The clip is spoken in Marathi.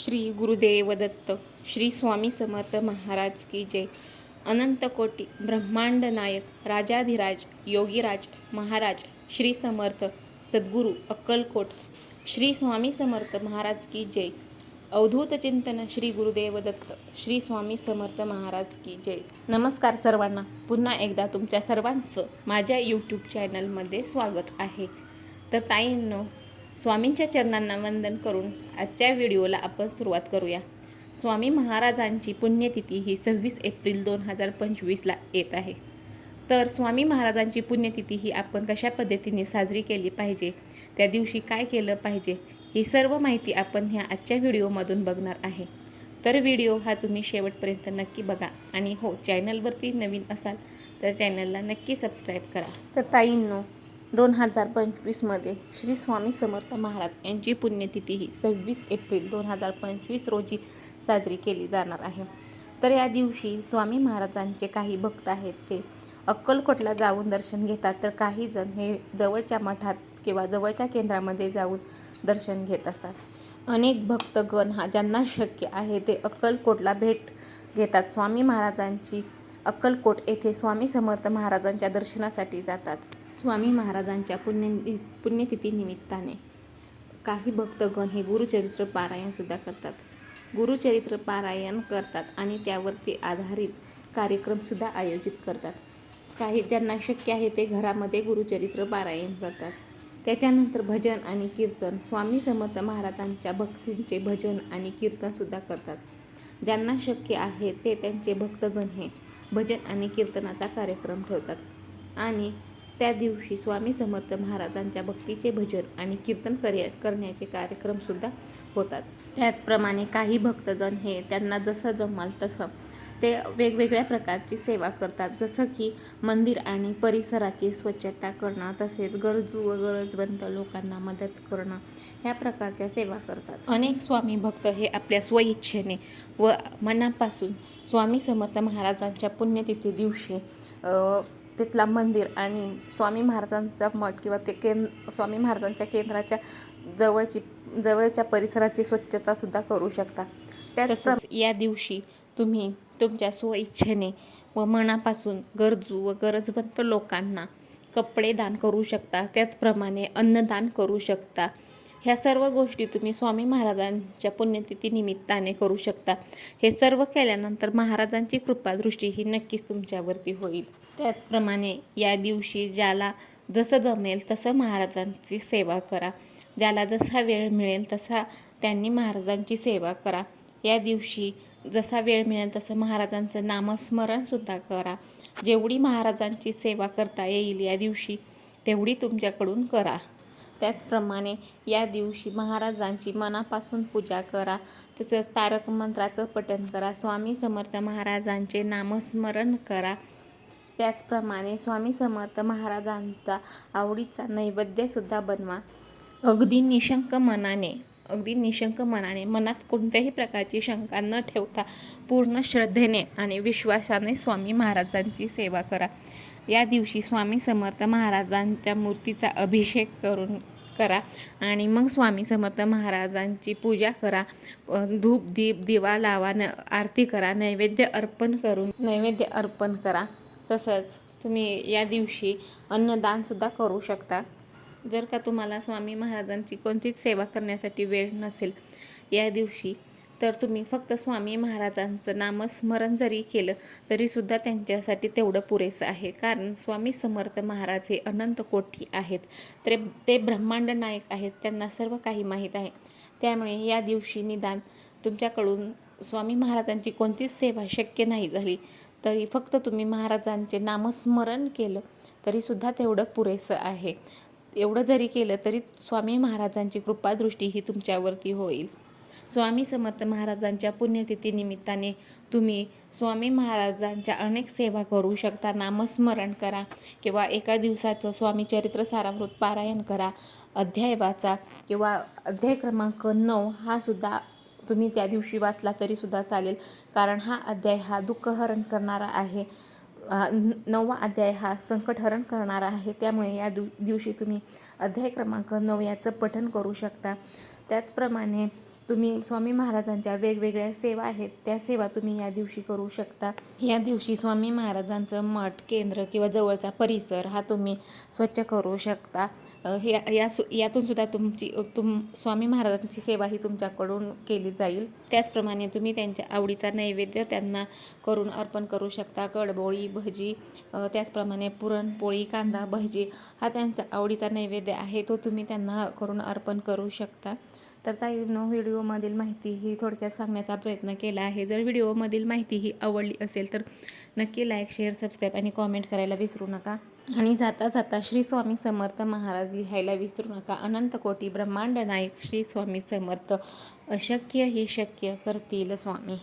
श्री गुरुदेव दत्त श्री स्वामी समर्थ महाराज की जय. अनंत कोटी ब्रह्मांड नायक राजाधिराज योगीराज महाराज श्री समर्थ सद्गुरू अक्कलकोट श्री स्वामी समर्थ महाराज की जय. अवधूत चिंतन श्री गुरुदेव दत्त श्री स्वामी समर्थ महाराज की जय. नमस्कार सर्वांना. पुन्हा एकदा तुमच्या सर्वांचं माझ्या यूट्यूब चॅनलमध्ये स्वागत आहे. तर ताईंनो स्वामींच्या चरणांना वंदन करून आजच्या व्हिडिओला आपण सुरुवात करूया. स्वामी महाराजांची पुण्यतिथी ही सव्वीस एप्रिल दोन हजार पंचवीसला येत आहे. तर स्वामी महाराजांची पुण्यतिथी ही आपण कशा पद्धतीने साजरी केली पाहिजे? त्या दिवशी काय केलं पाहिजे? ही सर्व माहिती आपण ह्या आजच्या व्हिडिओमधून बघणार आहे. तर व्हिडिओ हा तुम्ही शेवटपर्यंत नक्की बघा आणि हो चॅनलवरती नवीन असाल तर चॅनलला नक्की सबस्क्राईब करा. तर ताईंनो दोन हजार पंचवीसमध्ये श्री स्वामी समर्थ महाराज यांची पुण्यतिथी ही सव्वीस एप्रिल दोन हजार पंचवीस रोजी साजरी केली जाणार आहे. तर या दिवशी स्वामी महाराजांचे काही भक्त आहेत ते अक्कलकोटला जाऊन दर्शन घेतात. तर काही जण हे जवळच्या मठात किंवा जवळच्या केंद्रामध्ये जाऊन दर्शन घेत असतात. अनेक भक्तगण हा ज्यांना शक्य आहे ते अक्कलकोटला भेट घेतात. स्वामी महाराजांची अक्कलकोट येथे स्वामी समर्थ महाराजांच्या दर्शनासाठी जातात. स्वामी महाराजांच्या पुण्य पुण्यतिथीनिमित्ताने काही भक्तगण हे गुरुचरित्र पारायणसुद्धा करतात. गुरुचरित्र पारायण करतात आणि त्यावरती आधारित कार्यक्रमसुद्धा आयोजित करतात. काही ज्यांना शक्य आहे ते घरामध्ये गुरुचरित्र पारायण करतात. त्याच्यानंतर भजन आणि कीर्तन स्वामी समर्थ महाराजांच्या भक्तींचे भजन आणि कीर्तनसुद्धा करतात. ज्यांना शक्य आहे ते त्यांचे भक्तगण हे भजन आणि कीर्तनाचा कार्यक्रम ठेवतात. आणि त्या दिवशी स्वामी समर्थ महाराजांच्या भक्तीचे भजन आणि कीर्तन कर्या करण्याचे कार्यक्रमसुद्धा होतात. त्याचप्रमाणे काही भक्तजण हे त्यांना जसं जमाल तसं ते वेगवेगळ्या प्रकारची सेवा करतात. जसं की मंदिर आणि परिसराची स्वच्छता करणं तसेच गरजू व गरजवंत लोकांना मदत करणं ह्या प्रकारच्या सेवा करतात. अनेक स्वामी भक्त हे आपल्या स्वइच्छेने व मनापासून स्वामी समर्थ महाराजांच्या पुण्यतिथी दिवशी तिथला मंदिर आणि स्वामी महाराजांचा मठ किंवा ते केंद स्वामी महाराजांच्या केंद्राच्या जवळची जवळच्या परिसराची स्वच्छतासुद्धा करू शकता. त्याच या दिवशी तुम्ही तुमच्या स्वइच्छेने व मनापासून गरजू व गरजवंत लोकांना कपडे दान करू शकता त्याचप्रमाणे अन्नदान करू शकता. ह्या सर्व गोष्टी तुम्ही स्वामी महाराजांच्या पुण्यतिथी निमित्ताने करू शकता. हे सर्व केल्यानंतर महाराजांची कृपादृष्टी ही नक्कीच तुमच्यावरती होईल. त्याचप्रमाणे या दिवशी ज्याला जसं जमेल तसं महाराजांची सेवा करा. ज्याला जसा वेळ मिळेल तसा त्यांनी महाराजांची सेवा करा. या दिवशी जसा वेळ मिळेल तसं महाराजांचं नामस्मरणसुद्धा करा. जेवढी महाराजांची सेवा करता येईल या दिवशी तेवढी तुमच्याकडून करा. त्याचप्रमाणे या दिवशी महाराजांची मनापासून पूजा करा. तसंच तारक मंत्राचं पठण करा. स्वामी समर्थ महाराजांचे नामस्मरण करा. त्याचप्रमाणे स्वामी समर्थ महाराजांचा आवडीचा नैवेद्यसुद्धा बनवा. अगदी निशंक मनाने अगदी निशंक मनाने मनात कोणत्याही प्रकारची शंका न ठेवता पूर्ण श्रद्धेने आणि विश्वासाने स्वामी महाराजांची सेवा करा. या दिवशी स्वामी समर्थ महाराजांच्या मूर्तीचा अभिषेक करून करा आणि मग स्वामी समर्थ महाराजांची पूजा करा. धूप दीप दिवा लावा न आरती करा नैवेद्य अर्पण करून नैवेद्य अर्पण करा. तसंच तुम्ही या दिवशी अन्नदानसुद्धा करू शकता. जर का तुम्हाला स्वामी महाराजांची कोणतीच सेवा करण्यासाठी वेळ नसेल या दिवशी तर तुम्ही फक्त स्वामी महाराजांचं नामस्मरण जरी केलं तरीसुद्धा त्यांच्यासाठी तेवढं पुरेसं आहे. कारण स्वामी समर्थ महाराज हे अनंत कोठी आहेत. तर ते ब्रह्मांड नायक आहेत. त्यांना सर्व काही माहीत आहे. त्यामुळे या दिवशी निदान तुमच्याकडून स्वामी महाराजांची कोणतीच सेवा शक्य नाही झाली. तरी फक्त तुम्ही महाराजांचे नामस्मरण केलं तरीसुद्धा तेवढं पुरेसं आहे. एवढं जरी केलं तरी स्वामी महाराजांची कृपादृष्टी ही तुमच्यावरती होईल. स्वामी समर्थ महाराजांच्या पुण्यतिथी निमित्ताने तुम्ही स्वामी महाराजांच्या अनेक सेवा करू शकता. नामस्मरण करा किंवा एका दिवसाचं स्वामी चरित्र सारामृत पारायण करा. अध्याय वाचा किंवा अध्याय क्रमांक नऊ हा सुद्धा तुम्ही त्या दिवशी वाचला तरीसुद्धा चालेल. कारण हा अध्याय हा दुःखहरण करणारा आहे. नववा अध्याय हा संकटहरण करणारा आहे. त्यामुळे या दिव दिवशी तुम्ही अध्याय क्रमांक नऊ याचं पठन करू शकता. त्याचप्रमाणे तुम्ही स्वामी महाराजांच्या वेगवेगळ्या सेवा आहेत. त्या सेवा तुम्ही या दिवशी करू शकता. या दिवशी स्वामी महाराजांचं मठ केंद्र किंवा जवळचा परिसर हा तुम्ही स्वच्छ करू शकता. हे या सु यातून सुद्धा तुमची तुम स्वामी महाराजांची सेवा ही तुमच्याकडून केली जाईल. त्याचप्रमाणे तुम्ही त्यांच्या आवडीचा नैवेद्य त्यांना करून अर्पण करू शकता. कडबोळी भजी त्याचप्रमाणे पुरणपोळी कांदा भजी हा त्यांचा आवडीचा नैवेद्य आहे. तो तुम्ही त्यांना करून अर्पण करू शकता. तर ताईनं व्हिडिओमधील माहिती ही थोडक्यात सांगण्याचा प्रयत्न केला आहे. जर व्हिडिओमधील माहिती ही आवडली असेल तर नक्की लाईक शेअर सबस्क्राईब आणि कॉमेंट करायला विसरू नका. आणि जाता जाता श्री स्वामी समर्थ महाराज लिहायला विसरू नका. अनंत कोटी ब्रह्मांड नायक श्री स्वामी समर्थ. अशक्य हे शक्य करतील स्वामी.